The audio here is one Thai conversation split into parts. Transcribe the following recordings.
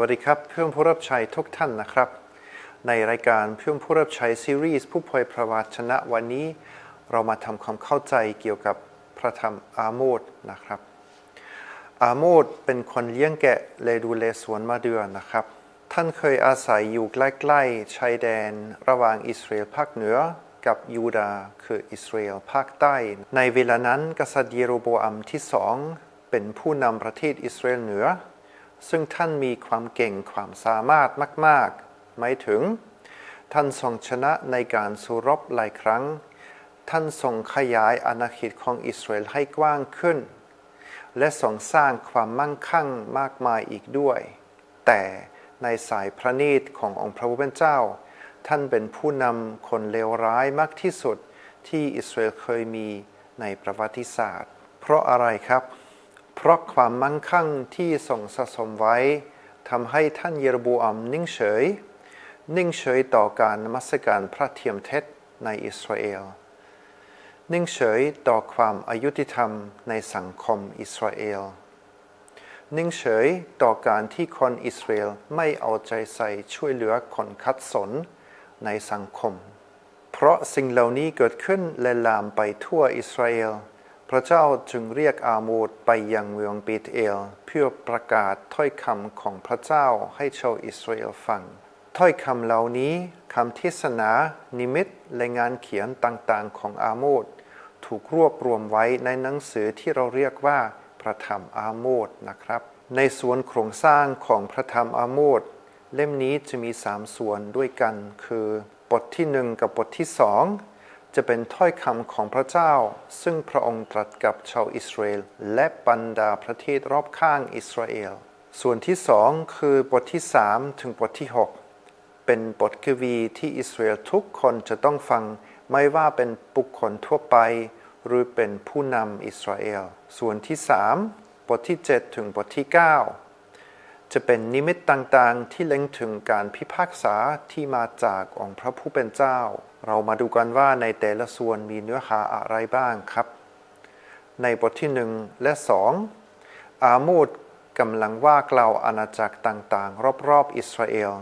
วัสดีครับ เพื่อนผู้รับใช้ทุกท่านนะครับ ในรายการเพื่อนผู้รับใช้ซีรีส์ผู้เผยพระวจนะวันนี้ เรามาทำความเข้าใจเกี่ยวกับพระธรรมอาโมดนะครับ อาโมดเป็นคนเลี้ยงแกะและดูแลสวนมะเดือนนะครับ ท่านเคยอาศัยอยู่ใกล้ๆชายแดน ระหว่างอิสราเอลภาคเหนือกับยูดาห์คืออิสราเอลภาคใต้ ในเวลานั้นกษัตริย์เยโรโบอัมที่สองเป็นผู้นำประเทศอิสราเอลเหนือ ซึ่งท่านมีความเก่งความสามารถมาก ๆ ไม่ถึง ท่านทรงชนะในการสู้รบหลายครั้ง ท่านทรงขยายอาณาเขตของอิสราเอลให้กว้างขึ้น และทรงสร้างความมั่งคั่งมากมายอีกด้วย แต่ในสายพระเนตรขององค์พระผู้เป็นเจ้า ท่านเป็นผู้นำคนเลวร้ายมากที่สุดที่อิสราเอลเคยมีในประวัติศาสตร์ เพราะอะไรครับ เพราะความมั่งคั่งที่ทรงสะสมไว้ทำให้ท่านเยรโบอัมนิ่งเฉย นิ่งเฉยต่อการนมัสการพระเทียมเท็จในอิสราเอล นิ่งเฉยต่อความอายุติธรรมในสังคมอิสราเอล นิ่งเฉยต่อการที่คนอิสราเอลไม่เอาใจใส่ช่วยเหลือคนคัดสนในสังคม เพราะสิ่งเหล่านี้เกิดขึ้นและลามไปทั่วอิสราเอล ระเจ้าจึงเรียกอาโมดไปยังเมืองเบเตเอล เพื่อประกาศถ้อยคำของพระเจ้าให้ชาวอิสราเอลฟัง ถ้อยคำเหล่านี้คำเทศนา นิมิตและงานเขียนต่างๆของอาโมดถูกรวบรวมไว้ในหนังสือที่เราเรียกว่าพระธรรมอาโมดนะครับ ในส่วนโครงสร้างของพระธรรมอาโมดเล่มนี้จะมีสามส่วนด้วยกัน คือบทที่หนึ่งกับบทที่สอง จะเป็นถ้อยคำของพระเจ้า ซึ่งพระองค์ตรัสกับชาวอิสราเอลและบรรดาประเทศรอบข้างอิสราเอล ส่วนที่สองคือบทที่สามถึงบทที่หกเป็นบทกวีที่อิสราเอลทุกคนจะต้องฟังไม่ว่าเป็นบุคคลทั่วไป หรือเป็นผู้นำอิสราเอล ส่วนที่สามบทที่ 7 ถึงบทที่ 9 จะเป็นนิมิตต่างๆ ที่เล็งถึงการพิพากษาที่มาจากองค์พระผู้เป็นเจ้า เรามาดูกันว่าในแต่ละส่วนมีเนื้อหาอะไรบ้างครับ ในบทที่หนึ่งและสองอาโมดกำลังว่ากล่าวอาณาจักรต่างๆ รอบๆ อิสราเอล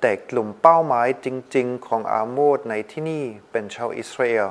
แต่กลุ่มเป้าหมายจริงๆ ของอาโมดในที่นี่เป็นชาวอิสราเอล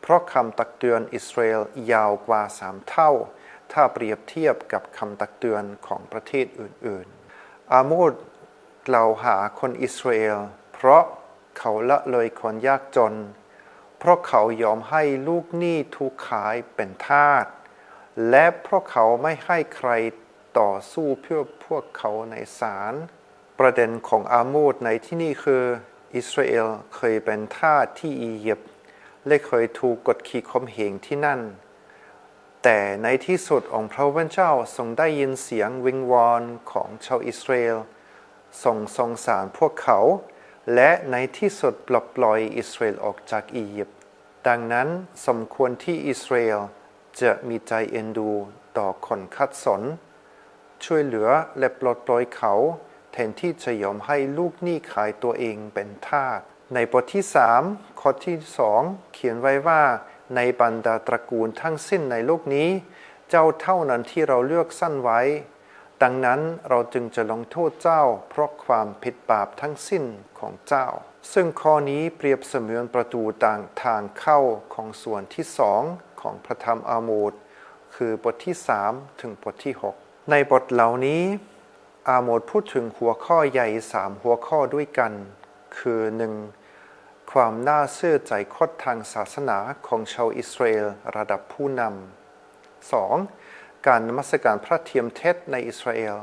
เพราะคำตักเตือนอิสราเอลยาวกว่าสามเท่า ถ้าเปรียบเทียบกับคำตักเตือนของประเทศอื่น ๆ อาโมดกล่าวหาคนอิสราเอล เพราะเขาละเลยคนยากจน เพราะเขายอมให้ลูกหนี้ถูกขายเป็นทาส และเพราะเขาไม่ให้ใครต่อสู้เพื่อพวกเขาในศาล ประเด็นของอาโมดในที่นี่คืออิสราเอลเคยเป็นทาสที่อียิปต์และเคยถูกกดขี่ข่มเหงที่นั่น แต่ในที่สุดองค์พระผู้เป็นเจ้าทรงได้ยินเสียงวิงวอนของชาวอิสราเอลทรงสงสารพวกเขา และในที่สุดปลดปล่อยอิสราเอลออกจากอียิปต์ดังนั้นสมควรที่อิสราเอลจะมีใจเอ็นดูต่อคนคัดสน ช่วยเหลือและปลดปล่อยเขาแทนที่จะยอมให้ลูกหนี้ขายตัวเองเป็นทาสในบทที่สามข้อที่สองเขียนไว้ว่า ในบรรดาตระกูลทั้งสิ้นในโลกนี้ เจ้าเท่านั้นที่เราเลือกสั้นไว้ ดังนั้นเราจึงจะลงโทษเจ้า เพราะความผิดบาปทั้งสิ้นของเจ้า ซึ่งข้อนี้เปรียบเสมือนประตูต่างทางเข้าของส่วนที่สองของพระธรรมอาโมดคือบทที่สามถึงบทที่หกในบทเหล่านี้ อาโมดพูดถึงหัวข้อใหญ่สามหัวข้อด้วยกัน คือหนึ่ง ความน่าเชื่อใจคดทางศาสนาของชาวอิสราเอลระดับผู้นำ 2. การนมัสการพระเทียมเท็จในอิสราเอล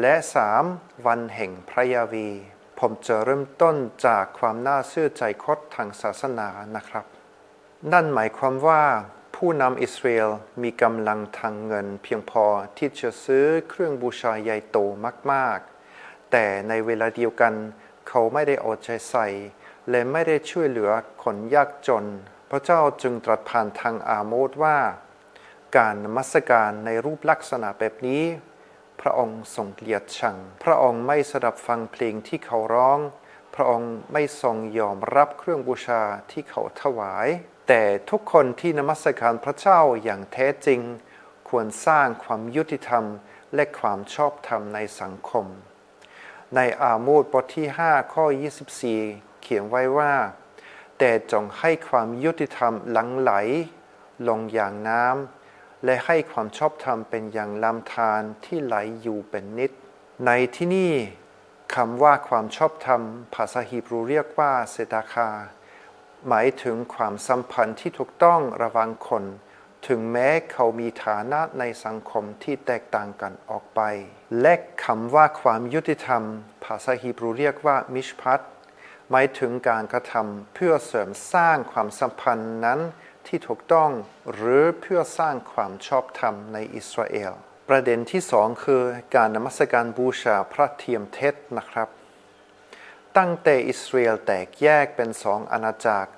และ 3. วันแห่งพระยาวี ผมจะเริ่มต้นจากความน่าเชื่อใจคดทางศาสนานะครับ นั่นหมายความว่าผู้นำอิสราเอลมีกำลังทางเงินเพียงพอที่จะซื้อเครื่องบูชาใหญ่โตมาก ๆ แต่ในเวลาเดียวกันเขาไม่ได้เอาใจใส่ และไม่ได้ช่วยเหลือคนยากจน พระเจ้าจึงตรัสผ่านทางอาโมดว่า การนมัสการในรูปลักษณะแบบนี้ พระองค์ทรงเกลียดชัง พระองค์ไม่สดับฟังเพลงที่เขาร้อง พระองค์ไม่ทรงยอมรับเครื่องบูชาที่เขาถวาย แต่ทุกคนที่นมัสการพระเจ้าอย่างแท้จริง ควรสร้างความยุติธรรมและความชอบธรรมในสังคม ในอาโมดบทที่ 5 ข้อ 24 เขียนไว้ว่า แต่จงให้ความยุติธรรมหลังไหล ลงอย่างน้ำและให้ความชอบธรรมเป็นอย่างลำธารที่ไหลอยู่เป็นนิด ในที่นี่คำว่าความชอบธรรม ภาษาฮีบรูเรียกว่าเซตาคา หมายถึงความสัมพันธ์ที่ถูกต้องระหว่างคน ถึงแม้เขามีฐานะในสังคมที่แตกต่างกันออกไป และคำว่าความยุติธรรม ภาษาฮีบรูเรียกว่ามิชพัต หมายถึงการกระทำเพื่อเสริมสร้างความสัมพันธ์นั้นที่ถูกต้องหรือเพื่อสร้างความชอบธรรมในอิสราเอล ประเด็นที่สองคือการนมัสการบูชาพระเทียมเท็จนะครับ ตั้งแต่อิสราเอลแตกแยกเป็นสองอาณาจักร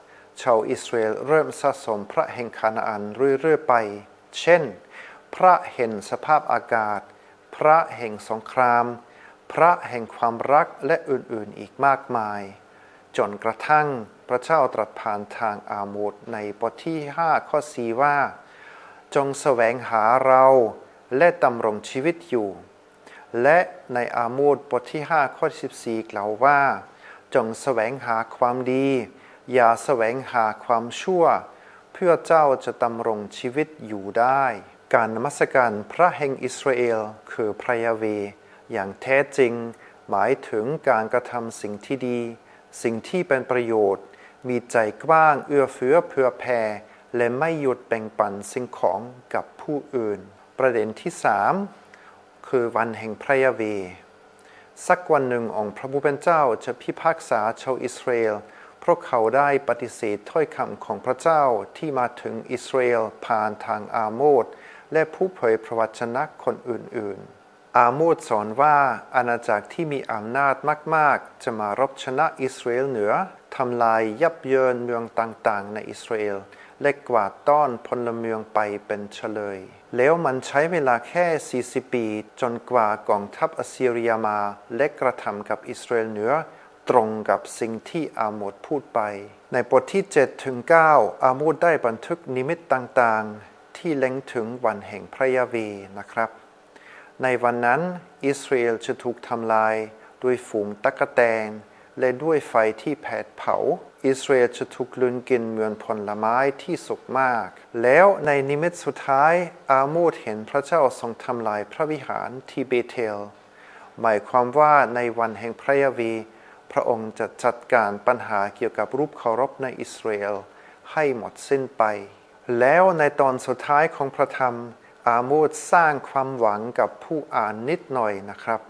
ชาวอิสราเอลเริ่มสะสมพระแห่งคานาอันเรื่อยๆไป เช่น พระแห่งสภาพอากาศ พระแห่งสงคราม พระแห่งความรักและอื่นๆอีกมากมาย จนกระทั่งพระเจ้าตรัสผ่านทางอาโมดในบทที่ 5 ข้อ4ว่า จงแสวงหาเราและดำรงชีวิตอยู่ และในอาโมดบทที่ 5 ข้อ 14 กล่าวว่า จงแสวงหาความดี อย่าแสวงหาความชั่ว เพื่อเจ้าจะดำรงชีวิตอยู่ได้ การนมัสการพระแห่งอิสราเอลคือพระยาเว อย่างแท้จริง หมายถึงการกระทำสิ่งที่ดี สิ่งที่เป็นประโยชน์ มีใจกว้างเอื้อเฟื้อเผื่อแผ่และไม่หยุดแบ่งปันสิ่งของกับผู้อื่น ประเด็นที่สามคือวันแห่งพระยาเว สักวันหนึ่งองค์พระผู้เป็นเจ้าจะพิพากษาชาวอิสราเอลเพราะเขาได้ปฏิเสธถ้อยคำของพระเจ้าที่มาถึงอิสราเอลผ่านทางอาโมดและผู้เผยพระวจนะคนอื่นๆ อาโมดสอนว่าอาณาจักรที่มีอำนาจมาก ๆ จะมารบชนะอิสราเอลเหนือทำลายยับเยินเมืองต่าง ๆ ในอิสราเอลและกวาดต้อนพลเมืองไปเป็นเฉลย แล้วมันใช้เวลาแค่ 40 ปี จนกว่ากองทัพอสซีเรียมาและกระทำกับอิสราเอลเหนือตรงกับสิ่งที่อาโมดพูดไป ในบทที่7ถึง9อาโมดได้บันทึกนิมิตต่าง ๆ ที่เล็งถึงวันแห่งพระยาเวนะครับ ในวันนั้นอิสราเอลจะถูกทำลายด้วยฝูงตั๊กแตน และด้วยไฟที่แผดเผา อิสราเอลจะถูกลืนกินเหมือนผลไม้ที่สุกมาก แล้วในนิมิตสุดท้ายอาโมดเห็นพระเจ้าทรงทำลายพระวิหารที่เบเทล หมายความว่าในวันแห่งพระยาเวพระองค์จะจัดการปัญหาเกี่ยวกับรูปเคารพในอิสราเอลให้หมดสิ้นไป แล้วในตอนสุดท้ายของพระธรรม อาโมดสร้างความหวังกับผู้อ่านนิดหน่อยนะครับ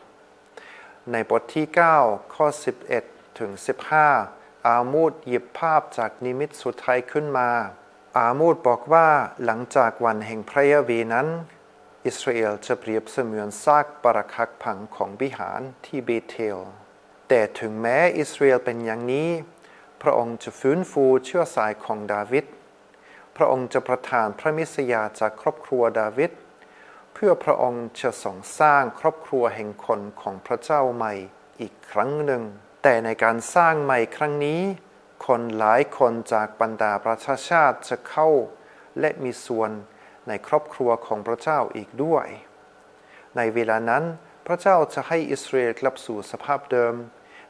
ในบทที่ 9 ข้อ 11 ถึง 15 อาโมดหยิบภาพจากนิมิตสุดท้ายขึ้นมา อาโมดบอกว่าหลังจากวันแห่งพระยาเวนั้น อิสราเอลจะเปรียบเสมือนซากปรักหักพังของวิหารที่เบเทล แต่ถึงแม้อิสราเอลเป็นอย่างนี้ พระองค์จะฟื้นฟูเชื้อสายของดาวิด พระองค์จะประทานพระมิสยาจากครอบครัวดาวิดเพื่อพระองค์จะทรงสร้างครอบครัวแห่งคนของพระเจ้าใหม่อีกครั้งหนึ่ง แต่ในการสร้างใหม่ครั้งนี้ คนหลายคนจากบรรดาประชาชาติจะเข้า และมีส่วนในครอบครัวของพระเจ้าอีกด้วย ในเวลานั้นพระเจ้าจะให้อิสราเอลกลับสู่สภาพเดิม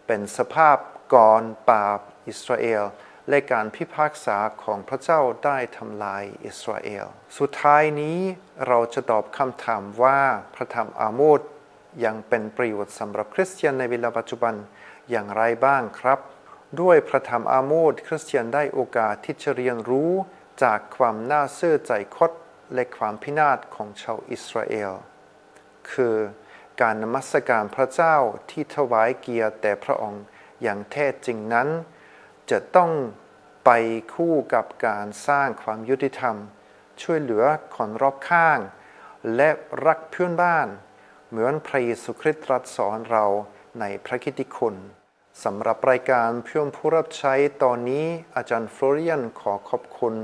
เป็นสภาพก่อนปาบอิสราเอล และการพิพากษาของพระเจ้าได้ทำลายอิสราเอล สุดท้ายนี้เราจะตอบคำถามว่าพระธรรมอาโมดยังเป็นประโยชน์สำหรับคริสเตียนในเวลาปัจจุบันอย่างไรบ้างครับ ด้วยพระธรรมอาโมดคริสเตียนได้โอกาสที่จะเรียนรู้จากความน่าเสื่อใจคดและความพินาศของชาวอิสราเอล คือการนมัสการพระเจ้าที่ถวายเกียรติแต่พระองค์อย่างแท้จริงนั้น จะต้องไปคู่กับการสร้างความยุติธรรม ช่วยเหลือคนรอบข้าง และรักเพื่อนบ้าน เหมือนพระเยซูคริสต์ตรัสสอนเราในพระคิติคุณสำหรับรายการเพื่อนผู้รับใช้ตอนนี้อาจารย์ฟลอเรียนขอขอบคุณ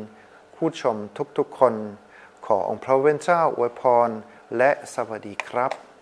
ผู้ชมทุกๆคน ขอองค์พระเวนเจ้าอวยพรและสวัสดีครับ